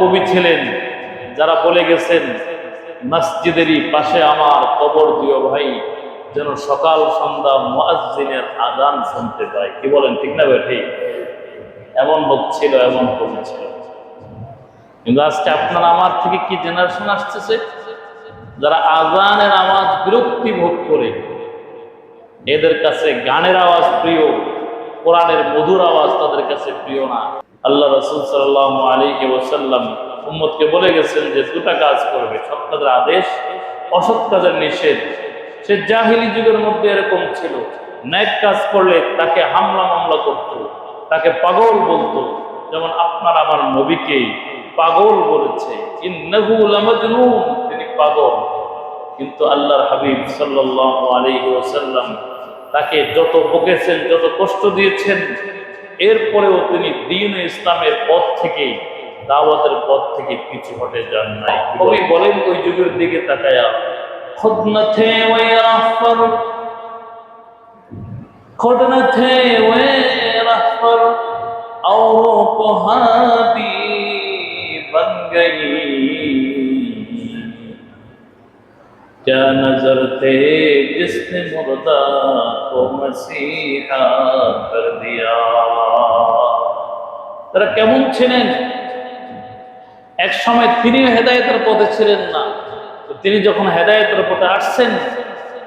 কবি ছিলেন, যারা বলে গেছেন, মসজিদেরই পাশে আমার কবর দিও ভাই, যেন সকাল সন্ধ্যা মুয়াজ্জিনের আজান শুনতে পাই। কি বলেন, ঠিক না ভাই? ঠিক। এমন লোক ছিল, এমন কবি ছিল। কিন্তু আজকে আপনার আমার থেকে কি জেনারেশন আসতেছে? যারা আজানের আওয়াজ বিরক্তি ভোগ করে, এদের কাছে গানের আওয়াজ প্রিয়, কোরআনের মধুর আওয়াজ তাদের কাছে প্রিয় না। আল্লাহ রসুল সাল্লাহ আলী ওসাল্লাম উম্মদকে বলে গেছেন যে দুটা কাজ করবে, সৎ কাজের আদেশ, অসৎ কাজের নিষেধ। সে জাহিলি যুগের মধ্যে এরকম ছিল। ন্যাক কাজ করলে তাকে হামলা মামলা করত, তাকে পাগল বলতো। যেমন আপনার আমার নবীকে পাগল বলেছে তিনি পাগল। কিন্তু আল্লাহর হাবিব সাল্লাল্লাহু আলাইহি ওসাল্লাম তাকে যত বকেছেন, যত কষ্ট দিয়েছেন এরপরেও তিনি দিন ইসলামের পথ থেকে দাওয়াতের পথ থেকে কিছু হটে যান নাই। কবি বলেন, ওই যুগের দিকে তাকায়া, খদনথে ওয়ে রাহফর, খদনথে ওয়ে রাহফর আও কোহাদি তারা কেমন ছিলেন? এক সময় তিনি হেদায়তের পথে ছিলেন না। তিনি যখন হেদায়তের পথে আসছেন,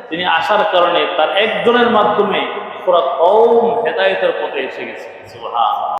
তিনি আসার কারণে তার একজনের মাধ্যমে পুরা কম হেদায়তের পথে এসে গেছে।